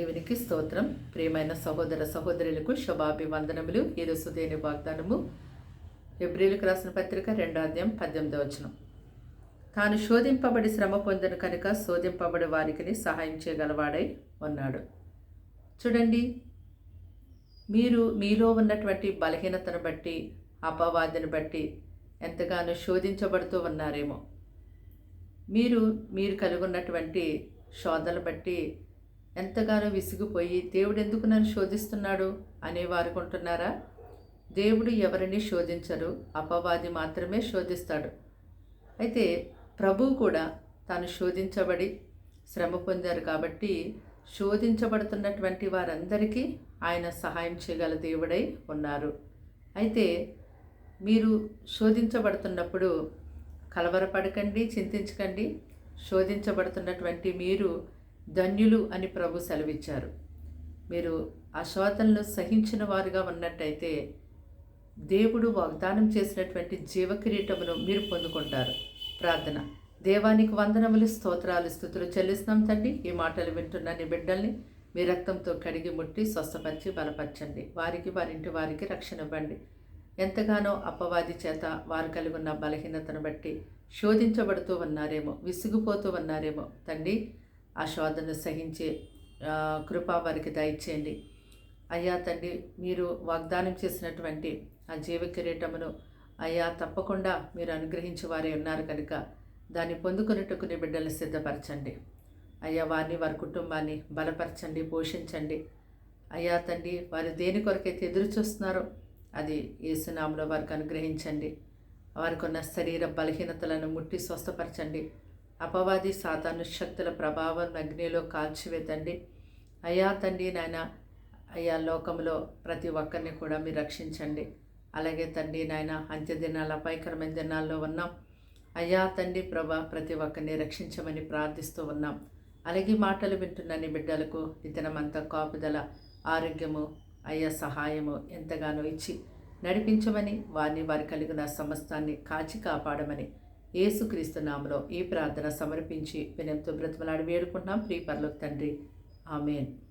దేవునికి స్తోత్రం. ప్రియమైన సహోదర సహోదరులకు శుభాభివందనములు. ఈరోజు దేని వాగ్దానము. ఎబ్రిలకు రాసిన పత్రిక రెండో అధ్యాయం పద్దెనిమిదో వచనం. తాను శోధింపబడి శ్రమ పొందను కనుక శోధింపబడి వారికి సహాయం చేయగలవాడై ఉన్నాడు. చూడండి మీరు మీలో ఉన్నటువంటి బలహీనతను బట్టి అపవాదిని బట్టి ఎంతగానో శోధించబడుతూ ఉన్నారేమో. మీరు మీరు కలిగి ఉన్నటువంటి శోధన బట్టి ఎంతగానో విసిగిపోయి దేవుడెందుకు నన్ను శోధిస్తున్నాడు అనేవారు కొంటున్నారా? దేవుడు ఎవరిని శోధించరు అపవాది మాత్రమే శోధిస్తాడు. అయితే ప్రభువు కూడా తాను శోధించబడి శ్రమ పొందారు కాబట్టి శోధించబడుతున్నటువంటి వారందరికీ ఆయన సహాయం చేయగల దేవుడై ఉన్నారు. అయితే మీరు శోధించబడుతున్నప్పుడు కలవరపడకండి చింతించకండి. శోధించబడుతున్నటువంటి మీరు ధన్యులు అని ప్రభు సెలవిచ్చారు. మీరు ఆ శోధనలు సహించిన వారుగా ఉన్నట్టయితే దేవుడు వాగ్దానం చేసినటువంటి జీవకిరీటమును మీరు పొందుకుంటారు. ప్రార్థన. దేవానికి వందనములు స్తోత్రాలు స్థుతులు చెల్లిస్తున్నాం తండ్రి. ఈ మాటలు వింటున్న నీ బిడ్డల్ని మీ రక్తంతో కడిగి ముట్టి స్వస్థపరిచి బలపరచండి. వారికి వారింటి వారికి రక్షణ ఇవ్వండి. ఎంతగానో అపవాది చేత వారు కలిగి ఉన్న బలహీనతను బట్టి శోధించబడుతూ ఉన్నారేమో విసిగిపోతూ ఉన్నారేమో తండ్రి. ఆ శోధను సహించే కృప వారికి దయచేయండి. అయ్యా తండ్రి మీరు వాగ్దానం చేసినటువంటి ఆ జీవ కిరీటమును అయ్యా తప్పకుండా మీరు అనుగ్రహించి వారే ఉన్నారు కనుక దాన్ని పొందుకున్నట్టుకు నీ సిద్ధపరచండి. అయ్యా వారిని వారి కుటుంబాన్ని బలపరచండి పోషించండి. అయ్యా తండ్రి వారు దేని కొరకైతే ఎదురు చూస్తున్నారో అది ఏసునామలో వారికి అనుగ్రహించండి. వారికి ఉన్న శరీర బలహీనతలను ముట్టి స్వస్థపరచండి. అపవాది సాతాను శక్తుల ప్రభావం అగ్నిలో కాల్చివేతండి అయ్యా తండ్రి నాయన అయ్యా లోకంలో ప్రతి ఒక్కరిని కూడా మీరు రక్షించండి. అలాగే తండ్రి నాయన అంత్యదినాల అపాయకరమైన దినాల్లో ఉన్నాం. అయ్యా తండ్రి ప్రభా ప్రతి ఒక్కరిని రక్షించమని ప్రార్థిస్తూ ఉన్నాం. అలాగే మాటలు వింటున్న నీ బిడ్డలకు ఈ కాపుదల ఆరోగ్యము అయ్యా సహాయము ఎంతగానో ఇచ్చి నడిపించమని వారిని వారి కలిగిన సమస్తాన్ని కాచి కాపాడమని ఏసుక్రీస్తు నామలో ఈ ప్రార్థన సమర్పించి వినంతో బ్రతిమలాడి వేడుకుంటున్నాం. ప్రీపర్లోకి తండ్రి. ఆమెన్.